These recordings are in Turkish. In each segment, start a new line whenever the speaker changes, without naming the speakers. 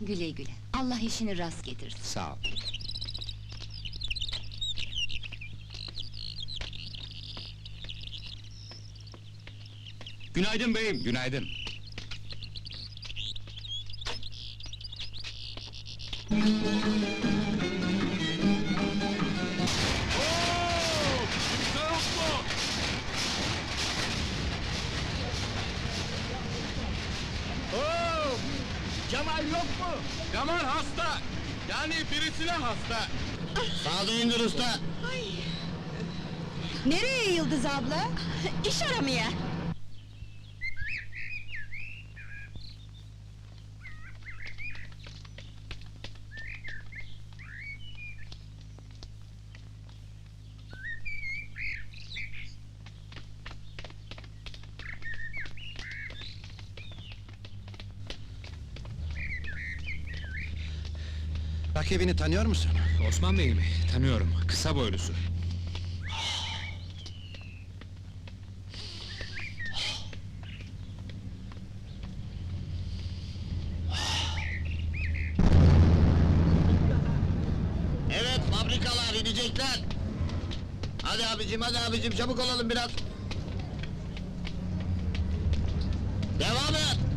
Güle güle. Allah işini rast getirsin.
Sağ ol.
Günaydın beyim.
Günaydın.
Cemal yok mu? Cemal hasta. Yani birisine hasta.
Sağda indir usta.
Nereye Yıldız abla? İş aramaya.
Rakibini tanıyor musun?
Osman Bey mi? Tanıyorum. Kısa boylusu.
Evet, fabrikalar inecekler. Hadi abicim, hadi abicim, çabuk olalım biraz. Devam et.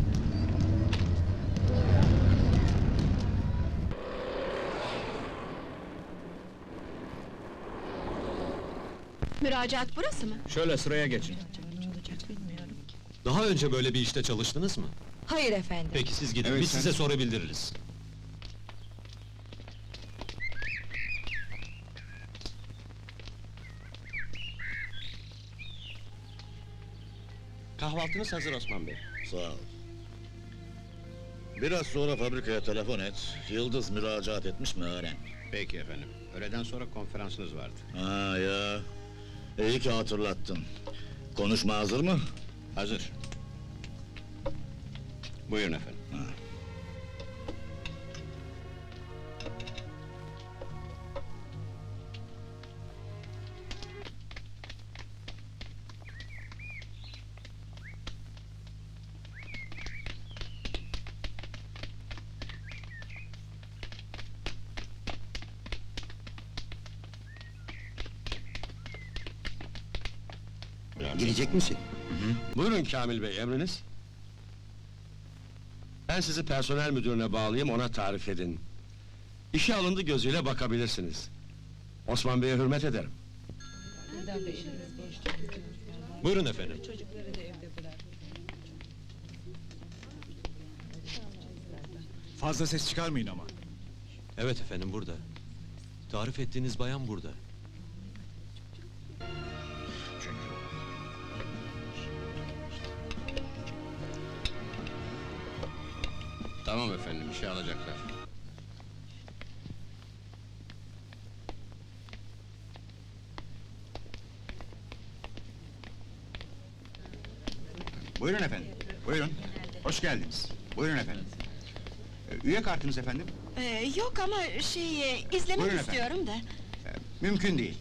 Müracaat burası mı?
Şöyle sıraya geçin.
Daha önce böyle bir işte çalıştınız mı?
Hayır efendim.
Peki siz gidin,
Evet,
biz
sen-
size sonra bildiririz.
Kahvaltınız hazır Osman Bey. Sağ ol. Biraz sonra fabrikaya telefon et. Yıldız müracaat etmiş mi öğren.
Peki efendim. Öğleden sonra konferansınız vardı.
Ha ya. İyi ki hatırlattın. Konuşma hazır mı?
Hazır. Buyurun efendim.
Girecek misin?
Buyurun Kamil Bey, emriniz. Ben sizi personel müdürüne bağlayayım, ona tarif edin. İşe alındı gözüyle bakabilirsiniz. Osman Bey'e hürmet ederim.
Buyurun efendim.
Fazla ses çıkarmayın ama.
Evet efendim, burada. Tarif ettiğiniz bayan burada.
Tamam efendim, işe alacaklar.
Buyurun efendim. Buyurun. Hoş geldiniz. Buyurun efendim. Ee, Üye kartınız efendim?
Ee, yok ama şey, e, izlemek
Buyurun efendim.
istiyorum da.
Ee, Mümkün değil.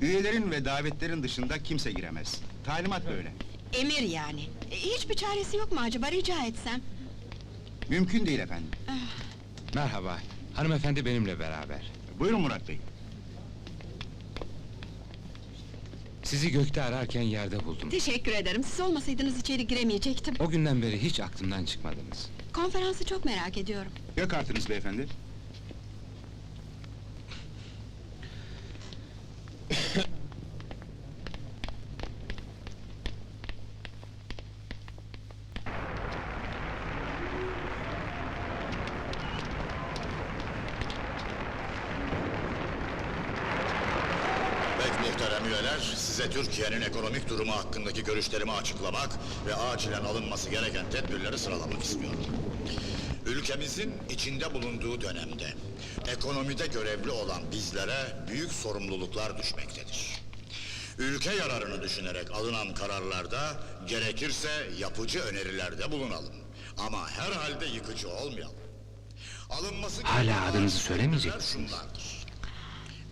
Üyelerin ve davetlerin dışında kimse giremez. Talimat böyle.
Emir yani. E, hiçbir çaresi yok mu acaba rica etsem?
Mümkün değil efendim.
Merhaba. Hanımefendi benimle beraber.
Buyurun Murat Bey.
Sizi gökte ararken yerde buldum.
Teşekkür ederim. Siz olmasaydınız içeri giremeyecektim.
O günden beri hiç aklımdan çıkmadınız.
Konferansı çok merak ediyorum.
Üye kartınız beyefendi.
Muhterem üyeler, size Türkiye'nin ekonomik durumu hakkındaki görüşlerimi açıklamak ve acilen alınması gereken tedbirleri sıralamak istiyorum. Ülkemizin içinde bulunduğu dönemde ekonomide görevli olan bizlere büyük sorumluluklar düşmektedir. Ülke yararını düşünerek alınan kararlarda gerekirse yapıcı önerilerde bulunalım. Ama herhalde yıkıcı olmayalım. Alınması
Hala adınızı söylemeyecek misiniz?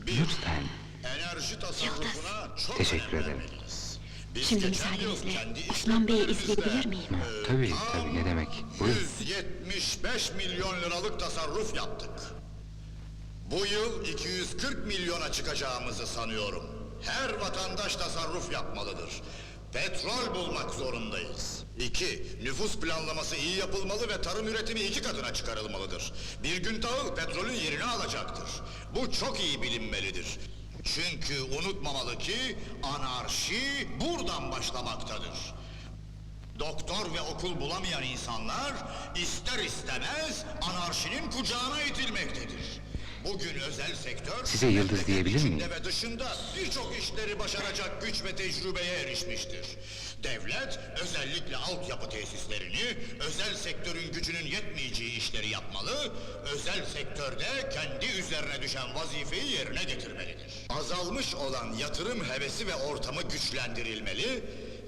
Lütfen.
Enerji tasarrufuna çok
Teşekkür
önem
ederim.
vermeliyiz. Biz
Şimdi
geçen yıl
müsaadenizle
kendi
Osman Bey'i izleyebilir miyim?
e,
Tabii, tabii, ne demek. Buyurun.
175 milyon liralık tasarruf yaptık. Bu yıl 240 milyona çıkacağımızı sanıyorum. Her vatandaş tasarruf yapmalıdır. Petrol bulmak zorundayız. İki, nüfus planlaması iyi yapılmalı ve tarım üretimi iki katına çıkarılmalıdır. Bir gün tahıl petrolün yerini alacaktır. Bu çok iyi bilinmelidir. Çünkü unutmamalı ki anarşi buradan başlamaktadır. Doktor ve okul bulamayan insanlar ister istemez anarşinin kucağına itilmektedir. Bugün özel sektör
Size yıldız diyebilir miyim?
ve dışında birçok işleri başaracak güç ve tecrübeye erişmiştir. Devlet özellikle altyapı tesislerini özel sektörün gücünün yetmeyeceği işleri yapmalı, özel sektörde kendi üzerine düşen vazifeyi yerine getirmelidir. Azalmış olan yatırım hevesi ve ortamı güçlendirilmeli,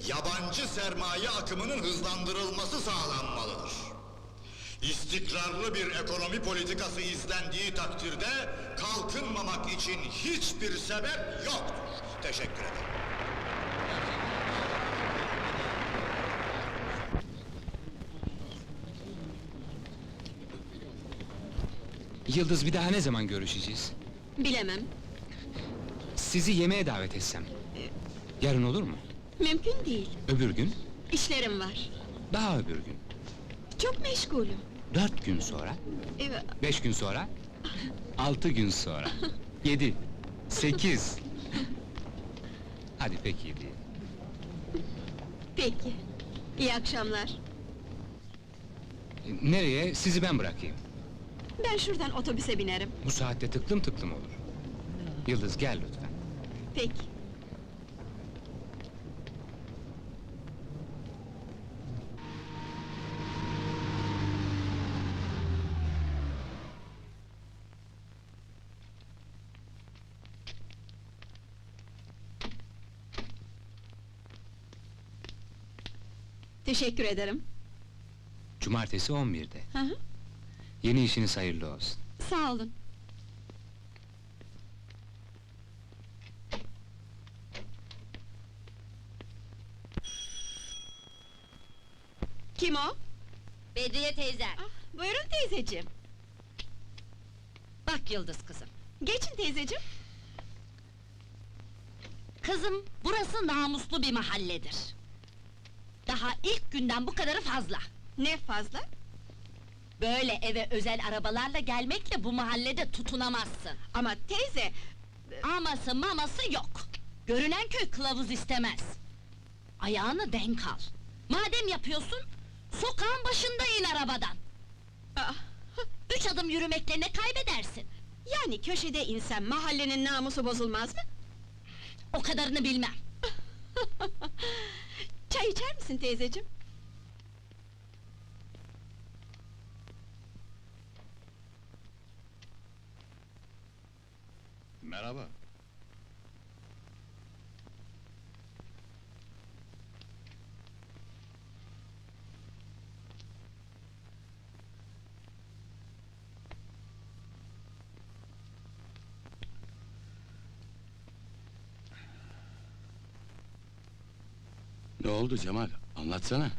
yabancı sermaye akımının hızlandırılması sağlanmalıdır. İstikrarlı bir ekonomi politikası izlendiği takdirde kalkınmamak için hiçbir sebep yoktur. Teşekkür ederim.
Yıldız bir daha ne zaman görüşeceğiz?
Bilemem.
Sizi yemeğe davet etsem. Yarın olur mu?
Mümkün değil.
Öbür gün?
İşlerim var.
Daha öbür gün.
Çok meşgulüm.
Dört gün sonra?
Ee,
Beş gün sonra? Altı gün sonra? Yedi? Sekiz? Hadi peki yedi.
peki. İyi akşamlar.
Nereye? Sizi ben bırakayım.
Ben şuradan otobüse binerim.
Bu saatte tıklım tıklım olur. Yıldız gel lütfen.
Peki. Teşekkür ederim.
Cumartesi 11'de.
Hı hı.
Yeni işiniz hayırlı olsun.
Sağ olun. Kim o?
Bedriye teyze.
Ah, buyurun teyzeciğim.
Bak Yıldız kızım.
Geçin teyzeciğim.
Kızım, burası namuslu bir mahalledir. Daha ilk günden bu kadarı fazla.
Ne fazla?
Böyle eve özel arabalarla gelmekle bu mahallede tutunamazsın.
Ama teyze...
Aması maması yok. Görünen köy kılavuz istemez. Ayağını denk al. Madem yapıyorsun, sokağın başında in arabadan.
ah,
Üç adım yürümekle ne kaybedersin?
yani köşede insan mahallenin namusu bozulmaz mı?
O kadarını bilmem.
Çay içer misin teyzeciğim?
Merhaba.
Ne oldu Cemal? Anlatsana.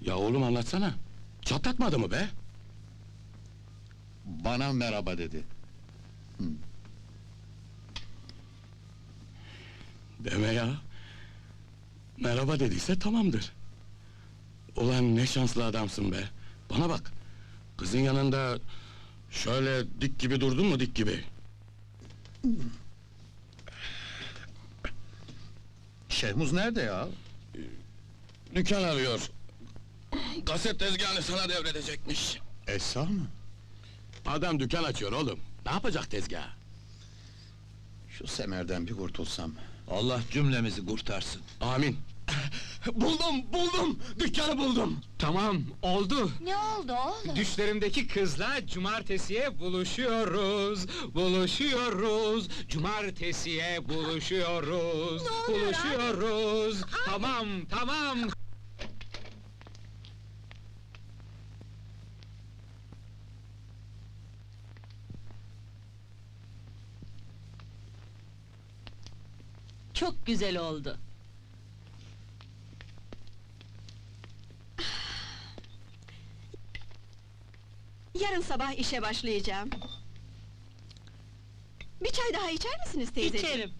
ya oğlum anlatsana. Çatlatmadı mı be?
Bana merhaba dedi.
Deme ya. Merhaba dediyse tamamdır. Ulan ne şanslı adamsın be. Bana bak. Kızın yanında şöyle dik gibi durdun mu dik gibi?
Şehmuz nerede ya?
Dükkan arıyor. Kaset tezgahını sana devredecekmiş.
Esra mı?
Adam dükkan açıyor oğlum. Ne yapacak tezgah?
Şu Semer'den bir kurtulsam.
Allah cümlemizi kurtarsın.
Amin. buldum, buldum! Dükkanı buldum!
Tamam, oldu.
Ne oldu oğlum?
Düşlerimdeki kızla cumartesiye buluşuyoruz, buluşuyoruz, cumartesiye buluşuyoruz, buluşuyoruz. Tamam, tamam.
Çok güzel oldu.
Yarın sabah işe başlayacağım. Bir çay daha içer misiniz teyzeciğim?
İçerim.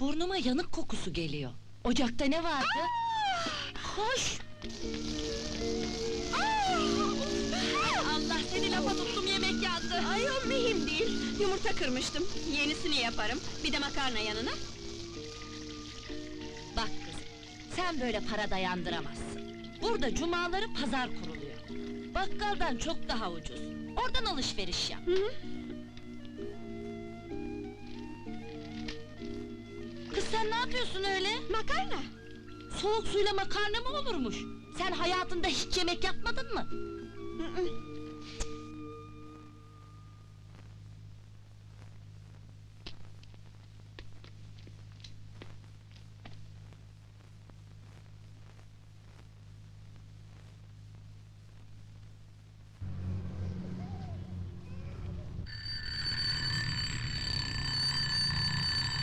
Burnuma yanık kokusu geliyor. Ocakta ne vardı? Koş!
Allah seni lafa tuttum yemek yandı. Ay o mühim değil. Yumurta kırmıştım. Yenisini yaparım. Bir de makarna yanına.
Sen böyle para dayandıramazsın. Burada cumaları pazar kuruluyor. Bakkaldan çok daha ucuz. Oradan alışveriş yap. Kız sen ne yapıyorsun öyle?
Makarna.
Soğuk suyla makarna mı olurmuş? Sen hayatında hiç yemek yapmadın mı?
Hı hı.